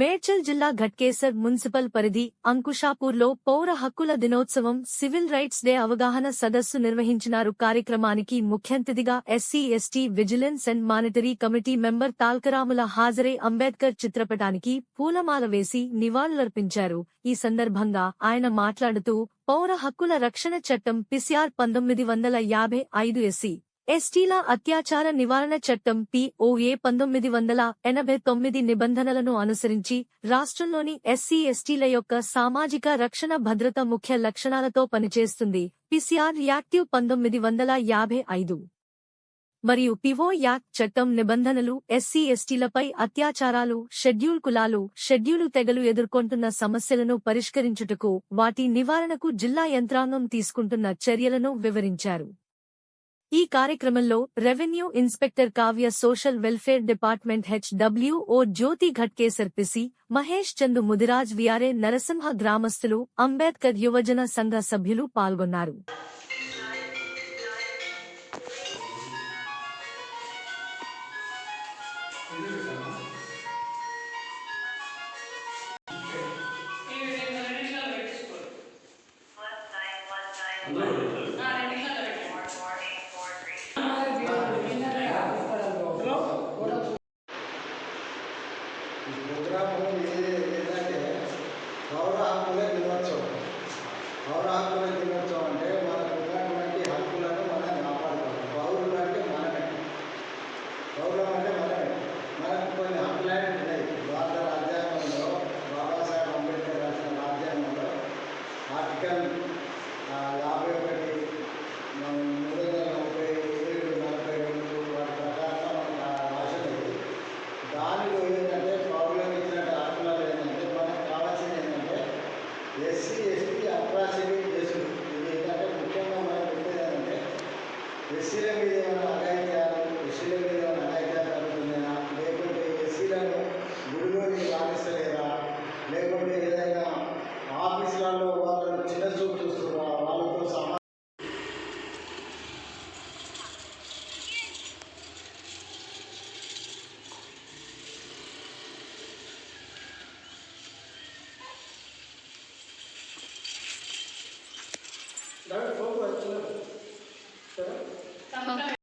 మేడ్చల్ జిల్లా ఘట్కేసర్ మున్సిపల్ పరిధి అంకుషాపూర్లో పౌర హక్కుల దినోత్సవం సివిల్ రైట్స్ డే అవగాహన సదస్సు నిర్వహించినారు. కార్యక్రమానికి ముఖ్యంతిథిగా SC ST vigilance and monitory committee member తాల్కరాముల హాజరే అంబేద్కర్ చిత్రపటానికి పూలమాల వేసి నివాళులర్పించారు. ఈ సందర్భంగా ఆయన మాట్లాడుతూ పౌర హక్కుల రక్షణ చట్టం పిసిఆర్ పంతొమ్మిది వందల యాభై ఐదు ఎస్సీ ఎస్టీల అత్యాచార నివారణ చట్టం పిఓఏ పంతొమ్మిది వందల ఎనభై తొమ్మిది నిబంధనలను అనుసరించి రాష్ట్రంలోని ఎస్సీ ఎస్టీల యొక్క సామాజిక రక్షణ భద్రత ముఖ్య లక్షణాలతో పనిచేస్తుంది. పిసిఆర్ యాక్టివ్ పంతొమ్మిది వందల యాభై ఐదు. మరియు పివో యాక్ట్ చట్టం నిబంధనలు ఎస్సీ ఎస్టీలపై అత్యాచారాలు షెడ్యూల్ కులాలు షెడ్యూలు తెగలు ఎదుర్కొంటున్న సమస్యలను పరిష్కరించుటకు వాటి నివారణకు జిల్లా యంత్రాంగం తీసుకుంటున్న చర్యలను వివరించారు. ఈ కార్యక్రమంలో revenue inspector Kavya social welfare department HWO Jyothi Ghatkesar PC Mahesh Chandu Mudiraj VRA Narasimha గ్రామస్తులు అంబేద్కర్ యువజన సంఘ సభ్యులు పాల్గొన్నారు. ఈ హక్కులే దినోత్సవం. పౌర హక్కుల దినోత్సవం అంటే మనకు ఉన్నటువంటి హక్కులను మనం కాపాడుకోవాలి. పౌరులు అంటే మనమే పౌరులం అంటే మనమే మనకు కొన్ని హక్కులు ఉన్నాయి. భారత రాజ్యాంగంలో బాబాసాహెబ్ అంబేద్కర్ రాసిన రాజ్యాంగంలో ఆర్టికల్ ఎస్సీ ఎస్టీ అట్రాసిటీ చేసుడు ఇది ఏంటంటే ముఖ్యంగా మనం చెప్పేది అంటే ఎస్సీల మీద ఏమైనా అఘాయిత్యాలు ఎస్సీల మీద ఏమైనా అఘాయిత్యాలు జరుగుతున్నాయా లేకుంటే ఎస్సీలను గుడిలోకి రాణిస్తలేరా లేకుంటే ఏదైనా ఆఫీసులలో Saya.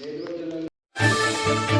لأنه